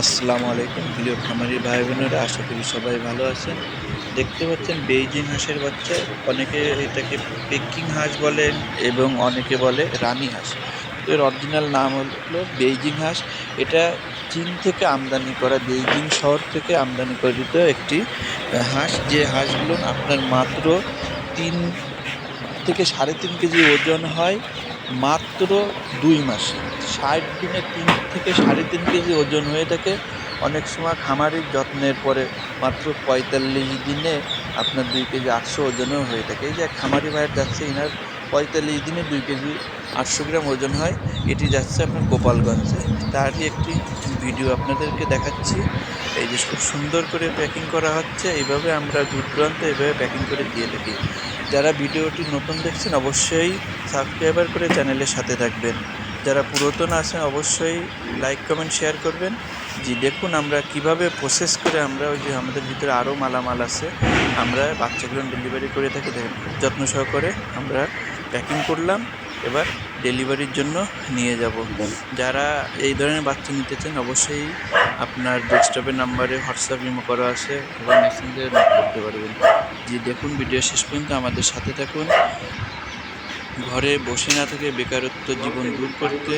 আসসালামু আলাইকুম প্রিয় খামারি ভাই বোনেরা, আশা করি সবাই ভালো আছেন। দেখতে পাচ্ছেন বেইজিং হাঁসের বাচ্চা, অনেকে এটাকে পেকিং হাঁস বলেন এবং অনেকে বলে রানী হাঁস। এর অরিজিনাল নাম হলো বেইজিং হাঁস। এটা চীন থেকে আমদানি করা, বেইজিং শহর থেকে আমদানি করিত একটি হাঁস। যে হাঁসগুলো আপনার মাত্র তিন থেকে সাড়ে তিন কেজি ওজন হয়, মাত্র দুই মাসে। ষাট দিনে তিন থেকে সাড়ে তিন কেজি ওজন হয়ে থাকে। অনেক সময় খামারের যত্নের পরে মাত্র পঁয়তাল্লিশ দিনে আপনার দুই কেজি আটশো ওজনও হয়ে থাকে। এই যে খামারি ভাইয়ের যাচ্ছে এনার পঁয়তাল্লিশ দিনে দুই কেজি আটশো গ্রাম ওজন হয়, এটি যাচ্ছে আপনার গোপালগঞ্জে। তারই একটি ভিডিও আপনাদেরকে দেখাচ্ছি। এই যে খুব সুন্দর করে প্যাকিং করা হচ্ছে, এইভাবে আমরা দূর দূরান্ত এইভাবে প্যাকিং করে দিয়ে থাকি। যারা ভিডিওটি নতুন দেখছেন, অবশ্যই সাবস্ক্রাইবার করে চ্যানেলের সাথে থাকবেন। যারা পুরাতন আছেন, অবশ্যই লাইক কমেন্ট শেয়ার করবেন। জি, দেখুন আমরা কীভাবে প্রসেস করে আমরা ওই যে আমাদের ভিতরে আরও মালামাল আছে, আমরা বাচ্চাগুলো ডেলিভারি করে থাকি। যত্ন সহকারে আমরা প্যাকিং করলাম, এবার ডেলিভারির জন্য নিয়ে যাব। যারা এই ধরনের বাচ্চা নিতে চান, অবশ্যই আপনার ডেস্কটপের নাম্বারে হোয়াটসঅ্যাপ ইমো করা আছে এবং মেসেঞ্জারে করতে পারবেন। জি, দেখুন ভিডিও শেষ পর্যন্ত আমাদের সাথে থাকুন। ঘরে বসে না থেকে বেকারত্ব জীবন দূর করতে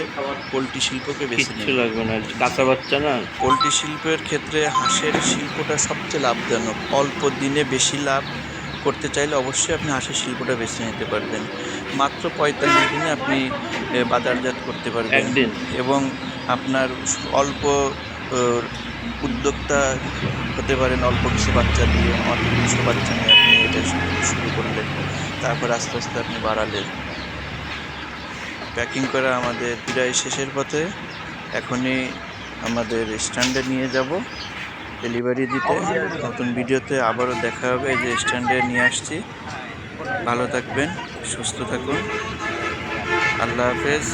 পোলট্রি শিল্পকে বেছে লাগবে না কাঁচা বাচ্চা না? পোলট্রি শিল্পের ক্ষেত্রে হাঁসের শিল্পটা সবচেয়ে লাভজনক। অল্প দিনে বেশি লাভ করতে চাইলে অবশ্যই আপনি হাঁসের শিল্পটা বেছে নিতে পারবেন। মাত্র পঁয়তাল্লিশ দিনে আপনি বাজারজাত করতে পারবেন। এবং আপনার অল্প উদ্যোক্তা হতে পারেন অল্প কিছু বাচ্চা দিয়ে অল্প কিছু বাচ্চা নিয়ে আপনি এটা শুরু শুরু করলেন। তারপর আস্তে আস্তে আপনি বাড়ালেন। প্যাকিং করা আমাদের প্রায় শেষের পথে এখনই আমাদের স্ট্যান্ডে নিয়ে যাব। ডেলিভারি দিতে। নতুন ভিডিওতে আবারও দেখা হবে। এই যে স্ট্যান্ডে নিয়ে আসছি। ভালো থাকবেন, সুস্থ থাকুন। আল্লাহ হাফেজ।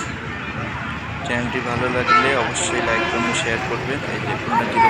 চ্যানেলটি ভালো লাগলে অবশ্যই লাইক, কমেন্ট, শেয়ার করবেন। এই যে খুলনা জিরো